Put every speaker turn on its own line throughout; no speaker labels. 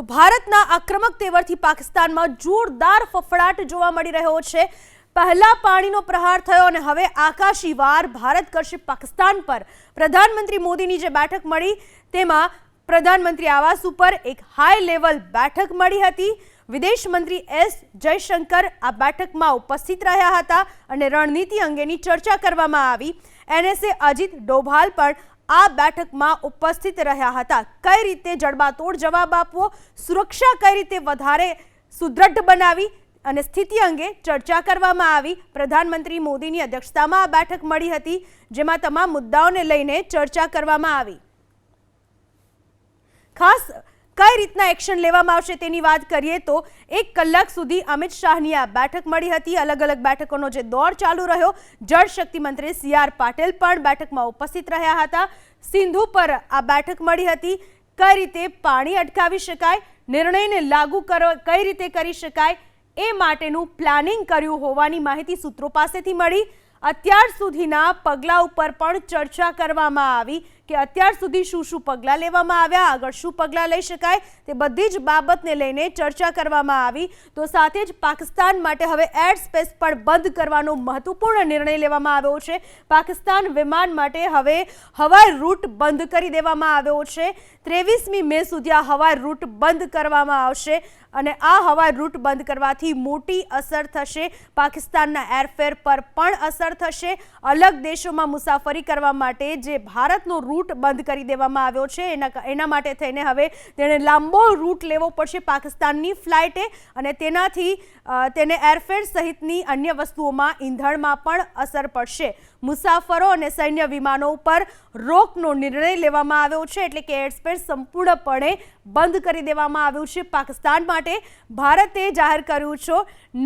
તો ભારતના આક્રમક તેવરથી પાકિસ્તાનમાં જોરદાર ફફડાટ જોવા મળી રહ્યો છે. પહેલા પાણીનો પ્રહાર થયો અને હવે આકાશી વાર ભારત કરશે પાકિસ્તાન પર. પ્રધાનમંત્રી મોદીની જે બેઠક મળી, તેમાં પ્રધાનમંત્રી આવાસ ઉપર એક હાઈ લેવલ બેઠક મળી હતી. વિદેશ મંત્રી એસ જયશંકર આ બેઠકમાં ઉપસ્થિત રહ્યા હતા અને રણનીતિ અંગેની ચર્ચા કરવામાં આવી. એનએસએ અજીત ડોભાલ પણ આ બેઠકમાં ઉપસ્થિત રહ્યા હતા. કઈ રીતે જડબાતોડ જવાબ આપવો, સુરક્ષા કઈ રીતે વધારે સુદૃઢ બનાવી અને સ્થિતિ અંગે ચર્ચા કરવામાં આવી, પ્રધાનમંત્રી મોદીની અધ્યક્ષતામાં આ બેઠક મળી હતી, જેમાં તમામ મુદ્દાઓને લઈને ચર્ચા કરવામાં આવી. ખાસ કઈ રીતના એક્શન લેવામાં આવશે તેની વાત કરીએ તો એક કલાક સુધી અમિત શાહની આ બેઠક મળી હતી. અલગ અલગ બેઠકોનો જે દોર ચાલુ રહ્યો જળશક્તિ મંત્રી સી આર પાટીલ પણ બેઠકમાં ઉપસ્થિત રહ્યા હતા. સિંધુ પર આ બેઠક મળી હતી. કઈ રીતે પાણી અટકાવી શકાય, નિર્ણયને લાગુ કરો, કઈ રીતે કરી શકાય, એ માટેનું પ્લાનિંગ કર્યું હોવાની માહિતી સૂત્રો પાસેથી મળી. અત્યાર સુધીના પગલાં ઉપર પણ ચર્ચા કરવામાં આવી કે અત્યાર સુધી શું શું પગલાં લેવામાં આવ્યા, આગળ શું પગલાં લઈ શકાય, તે બધી જ બાબતને લઈને ચર્ચા કરવામાં આવી. તો સાથે જ પાકિસ્તાન માટે હવે એર સ્પેસ પણ બંધ કરવાનો મહત્વપૂર્ણ નિર્ણય લેવામાં આવ્યો છે. પાકિસ્તાન વિમાન માટે હવે હવાઈ રૂટ બંધ કરી દેવામાં આવ્યો છે. ત્રેવીસમી મે સુધી આ હવાઈ રૂટ બંધ કરવામાં આવશે. અને આ હવાઈ રૂટ બંધ કરવાથી મોટી અસર થશે. પાકિસ્તાનના એરફેર પર પણ અસર થશે. અલગ દેશોમાં મુસાફરી કરવા માટે જે ભારતનો રૂટ બંધ કરી દેવામાં આવ્યો છે, એના એના માટે થઈને હવે તેણે લાંબો રૂટ લેવો પડશે પાકિસ્તાનની ફ્લાઇટે અને તેનાથી તેને એરફેર સહિતની અન્ય વસ્તુઓમાં ઈંધણમાં પણ અસર પડશે. મુસાફરો અને સૈન્ય વિમાનો ઉપર રોકનો નિર્ણય લેવામાં આવ્યો છે, એટલે કે એરસ્પેસ સંપૂર્ણપણે બંધ કરી દેવામાં આવ્યું છે. પાકિસ્તાન માટે ભારતે જાહેર કર્યું છે.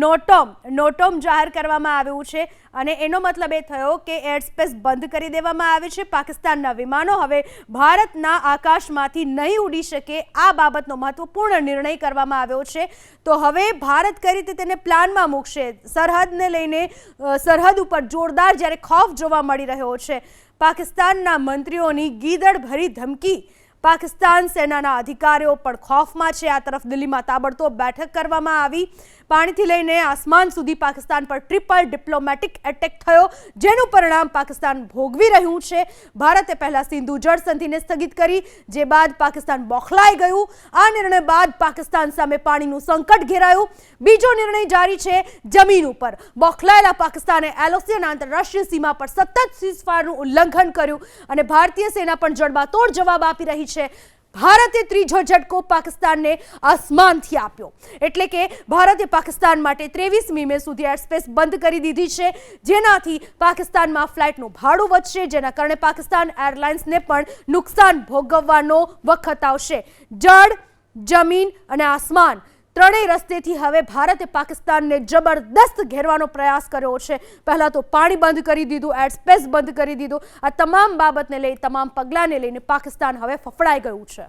નોટોમ નોટોમ જાહેર કરવામાં આવ્યું છે અને એનો મતલબ એ થયો કે એરસ્પેસ બંધ કરી દેવામાં આવે છે પાકિસ્તાનના વિમાનો. હવે ભારતના આકાશમાંથી નહીં ઉડી શકે આ બાબતનો મહત્વપૂર્ણ નિર્ણય કરવામાં આવ્યો છે. તો હવે ભારત કઈ રીતે તેને પ્લાનમાં મૂકશે? સરહદને લઈને સરહદ ઉપર જોરદાર જ્યારે ખોફ જોવા મળી રહ્યો છે, પાકિસ્તાનના મંત્રીઓની ગીદડ ભરી ધમકી પાકિસ્તાન સેનાના અધિકારીઓ પણ ખોફમાં છે. આ તરફ દિલ્હીમાં તાબડતોબ બેઠક કરવામાં આવી. પાણીથી લઈને આસમાન સુધી પાકિસ્તાન પર ટ્રિપલ ડિપ્લોમેટિક એટેક થયો, જેનું પરિણામ પાકિસ્તાન ભોગવી રહ્યું છે. ભારતે પહેલા સિંધુ જળ સંધિને સ્થગિત કરી, જે બાદ પાકિસ્તાન બોખલાઈ ગયું. આ નિર્ણય બાદ પાકિસ્તાન સામે પાણીનું સંકટ ઘેરાયું. બીજો નિર્ણય જારી છે જમીન ઉપર. બોખલાયેલા પાકિસ્તાને એલઓસી અને આંતરરાષ્ટ્રીય સીમા પર સતત સીઝફાયરનું ઉલ્લંઘન કર્યું અને ભારતીય સેના પણ જડબાતોડ જવાબ આપી રહી છે. ભારતે ત્રીજો ઝટકો પાકિસ્તાનને આસમાનથી આપ્યો. એટલે કે ભારતે પાકિસ્તાન માટે ત્રેવીસમી મે સુધી એરસ્પેસ બંધ કરી દીધી છે. જેનાથી પાકિસ્તાનમાં ફ્લાઇટનું ભાડું વધશે, જેના કારણે પાકિસ્તાન એરલાઇન્સને પણ નુકસાન ભોગવવાનો વખત આવશે. જળ, જમીન અને આસમાન ત્રણેય રસ્તેથી હવે ભારતે પાકિસ્તાનને જબરદસ્ત ઘેરવાનો પ્રયાસ કર્યો છે. પહેલાં તો પાણી બંધ કરી દીધું એરસ્પેસ બંધ કરી દીધું. આ તમામ બાબતને લઈ, તમામ પગલાંને લઈને પાકિસ્તાન હવે ફફડાઈ ગયું છે.